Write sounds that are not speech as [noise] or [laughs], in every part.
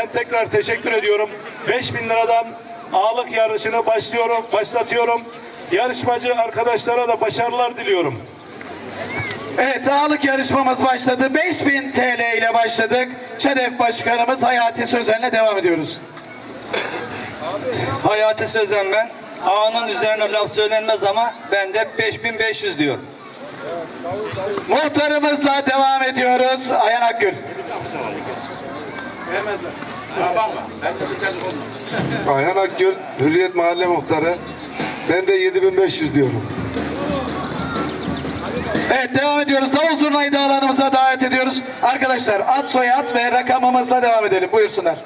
Ben tekrar teşekkür ediyorum. 5000 liradan ağırlık yarışını başlıyorum, başlatıyorum. Yarışmacı arkadaşlara da başarılar diliyorum. Evet ağırlık yarışmamız başladı. 5000 TL ile başladık. ÇEDEF Başkanımız Hayati Sözen'le devam ediyoruz. Hayati Sözen ben. Ağanın üzerine laf söylenmez ama ben de 5500 diyorum. Muhtarımızla devam ediyoruz. Ayhan Akgül. Ayhan Akgül, Hürriyet Mahalle Muhtarı. Ben de 7500 diyorum. Evet devam ediyoruz. Davul zurnayı da alanımıza davet ediyoruz. Arkadaşlar ad soyad ve rakamımızla devam edelim. Buyursunlar.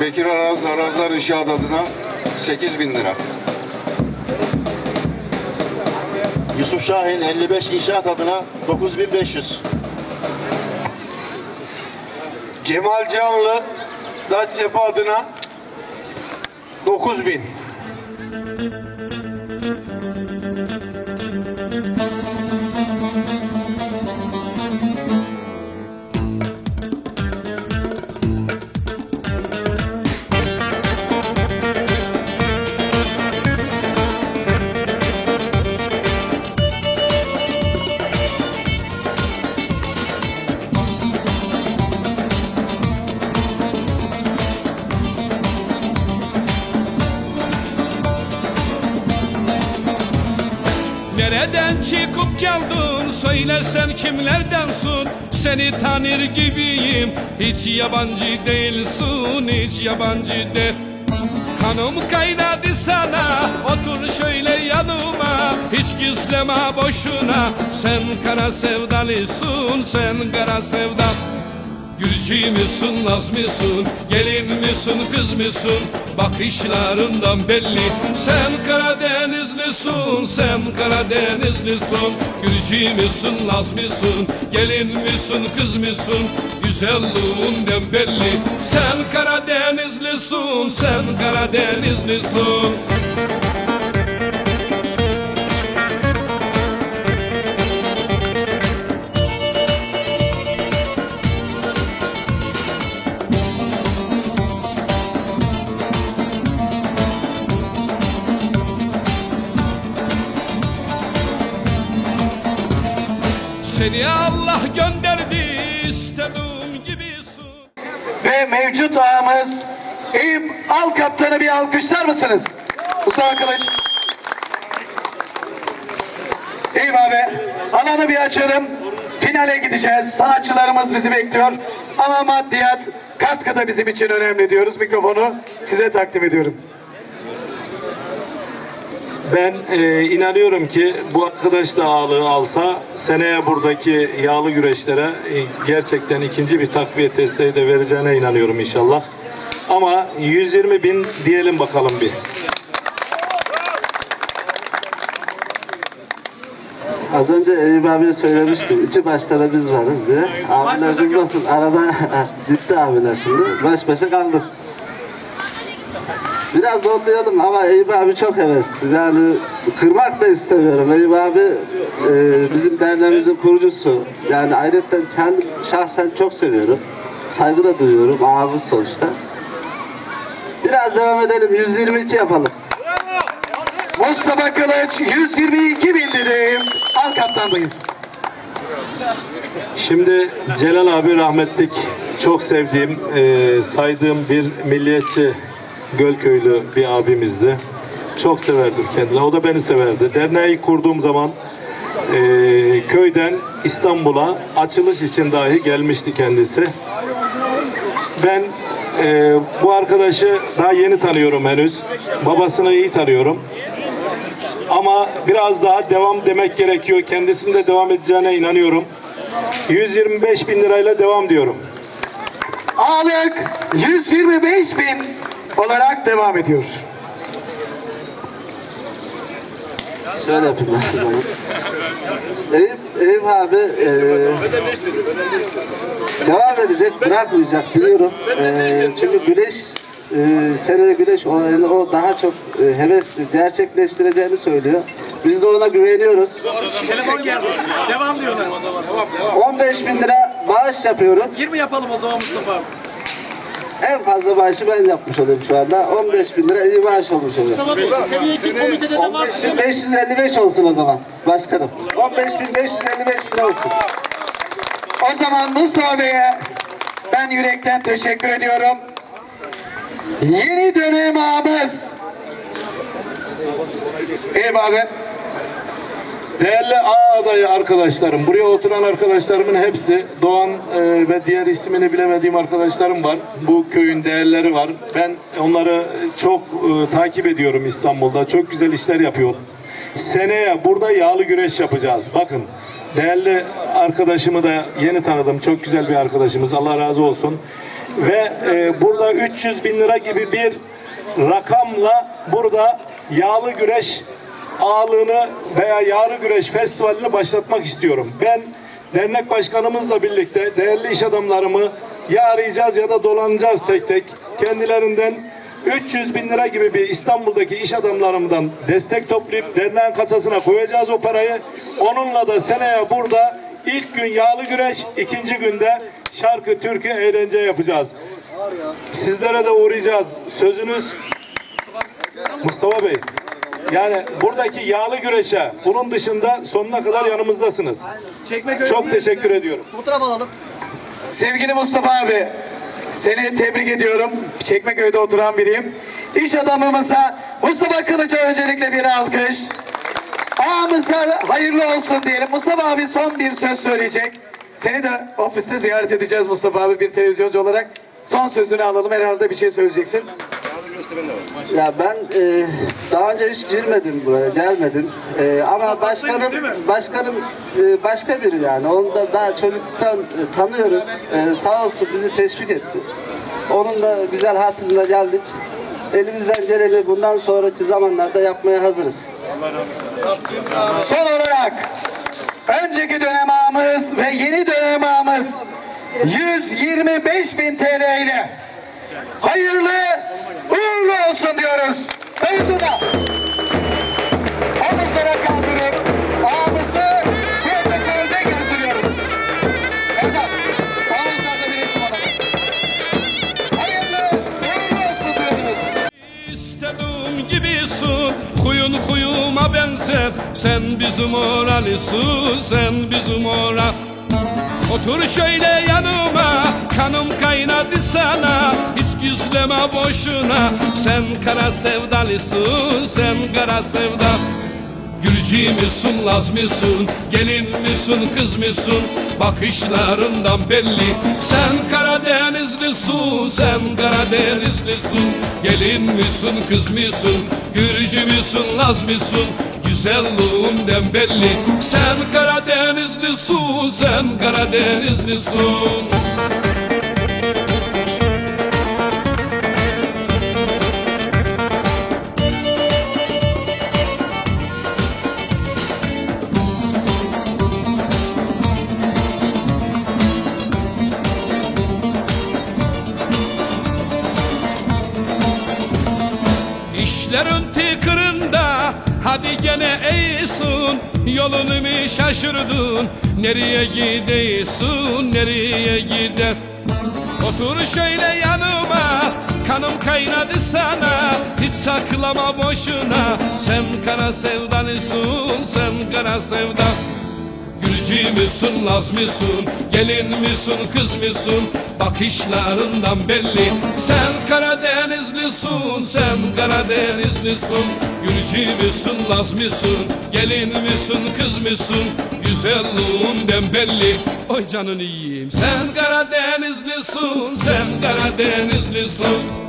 Bekir Araz, Arazlar İnşaat adına 8000 lira. Yusuf Şahin 55 inşaat adına 9500. Cemal Canlı, Datçepe adına 9000. Nereden çıkıp geldin. Söylesem kimlerdensin Seni tanır gibiyim. Hiç yabancı değilsin hiç yabancı de. Kanım kaynadı sana. Otur şöyle yanıma. Hiç gizleme boşuna. Sen kara sevdalısın sen kara sevdal Gülcü müsün, naz mısın, gelin misin, kız mısın? Bakışlarından belli. Sen Karadenizlisin, sen Karadenizlisin Gülcü müsün, naz mısın, gelin misin, kız mısın? Güzelliğinden belli. Sen Karadenizlisin, sen Karadenizlisin Seni Allah gönderdi istediğim gibisin Ve mevcut ağamız Eyüp Al Kaptanı bir alkışlar mısınız? Mustafa Kılıç. Eyüp abi alanı bir açalım. Finale gideceğiz. Sanatçılarımız bizi bekliyor. Ama maddiyat katkı da bizim için önemli diyoruz. Mikrofonu size takdim ediyorum. Ben e, inanıyorum ki bu arkadaş da ağırlığı alsa seneye buradaki yağlı güreşlere e, gerçekten ikinci bir takviye desteği de vereceğine inanıyorum inşallah. Ama 120 bin diyelim bakalım bir. Az önce Eyüp abiye söylemiştim. İki başta da biz varız diye. Abiler kızmasın. Arada [laughs] gitti abiler şimdi. Baş başa kaldık. Biraz zorlayalım ama Eyüp abi çok hevesli. Yani kırmak da istemiyorum. Eyüp abi e, bizim derneğimizin kurucusu. Yani ayrıca kendim şahsen çok seviyorum. Saygı da duyuyorum. Abimiz sonuçta. Biraz devam edelim. 122 yapalım. Mustafa Kılıç 122 bin dedim. Al Kaptan'dayız. Şimdi Celal abi rahmetlik çok sevdiğim, e, saydığım bir milliyetçi Gölköylü bir abimizdi. Çok severdim kendini. O da beni severdi. Derneği kurduğum zaman e, köyden İstanbul'a açılış için dahi gelmişti kendisi. Ben e, bu arkadaşı daha yeni tanıyorum henüz. Babasını iyi tanıyorum. Ama biraz daha devam demek gerekiyor. Kendisinde devam edeceğine inanıyorum. 125 bin lirayla devam diyorum. Ağırlık 125 bin olarak devam ediyor. Şöyle yapayım ben o zaman. Eyüp, Eyüp abi e, devam edecek, bırakmayacak biliyorum. E, çünkü güneş, e, seneye güneş olayını o daha çok e, hevesli, gerçekleştireceğini söylüyor. Biz de ona güveniyoruz. Telefon geldi. Devam diyorlar. 15 bin lira bağış yapıyorum. 20 yapalım o zaman Mustafa abi. En fazla maaşı ben yapmış oluyorum şu anda. 15 bin lira iyi maaş olmuş oluyor. Komitede de var. 15.555 olsun o zaman başkanım. 15.555 lira olsun. O zaman Mustafa Bey'e ben yürekten teşekkür ediyorum. Yeni dönem. Eyüp abi. Değerli A adayı arkadaşlarım, buraya oturan arkadaşlarımın hepsi Doğan e, ve diğer ismini bilemediğim arkadaşlarım var. Bu köyün değerleri var. Ben onları çok e, takip ediyorum İstanbul'da. Çok güzel işler yapıyor. Seneye burada yağlı güreş yapacağız. Bakın değerli arkadaşımı da yeni tanıdım. Çok güzel bir arkadaşımız. Allah razı olsun. Ve e, burada 300 bin lira gibi bir rakamla burada yağlı güreş ağlığını veya Yarı Güreş Festivali'ni başlatmak istiyorum. Ben dernek başkanımızla birlikte değerli iş adamlarımı ya arayacağız ya da dolanacağız tek tek. Kendilerinden 300 bin lira gibi bir İstanbul'daki iş adamlarımdan destek toplayıp derneğin kasasına koyacağız o parayı. Onunla da seneye burada ilk gün yağlı güreş, ikinci günde şarkı, türkü, eğlence yapacağız. Sizlere de uğrayacağız. Sözünüz Mustafa Bey. Yani buradaki yağlı güreşe bunun dışında sonuna kadar yanımızdasınız. Çok teşekkür ediyorum. Fotoğraf alalım. Sevgili Mustafa abi, seni tebrik ediyorum. Çekmeköy'de oturan biriyim. İş adamımıza Mustafa Kılıç'a öncelikle bir alkış. Ağamıza hayırlı olsun diyelim. Mustafa abi son bir söz söyleyecek. Seni de ofiste ziyaret edeceğiz Mustafa abi bir televizyoncu olarak. Son sözünü alalım. Herhalde bir şey söyleyeceksin. Ya ben e, daha önce hiç girmedim buraya, gelmedim. E, ama başkanım, başkanım e, başka biri yani. Onu da daha çocukluktan e, tanıyoruz. E, sağ olsun bizi teşvik etti. Onun da güzel hatırına geldik. Elimizden geleni bundan sonraki zamanlarda yapmaya hazırız. Son olarak önceki dönem ağamız ve yeni dönem ağamız 125 bin TL ile hayırlı uğurlu olsun diyoruz. Dayıtına omuzlara kaldırıp ağamızı protokolde gösteriyoruz. Erdem, omuzlarda bir resim alalım. Hayırlı uğurlu olsun diyoruz. İstediğim gibisin Huyun huyuma benzer Sen bizim oralısın Sen bizim oral Otur şöyle yanıma Kanım kaynadı sana Hiç gizleme boşuna. Sen kara sevdalısın Sen kara sevda. Gülcü müsün, Laz mısın, gelin misin, kız mısın? Bakışlarından belli. Sen Karadenizlisin, sen Karadenizlisin Gelin misin, kız mısın, Gürcü müsün, Laz mısın? Güzelliğinden belli. Sen Karadenizlisin, sen Karadenizlisin İşlerin tıkırında Hadi gene eğsin Yolunu mu şaşırdın? Nereye gidiyorsun Nereye gider? Otur şöyle yanıma Kanım kaynadı sana Hiç saklama boşuna. Sen kara sevdalısın Sen kara sevda Gülcü müsün, Laz mısın, gelin misin, kız mısın? Bakışlarından belli. Sen Karadenizlisin, sen Karadenizlisin. Gülcü müsün, Laz mısın, gelin misin, kız mısın? Güzelliğinden belli. Oy canını yiyeyim Sen Karadenizlisin, sen Karadenizlisin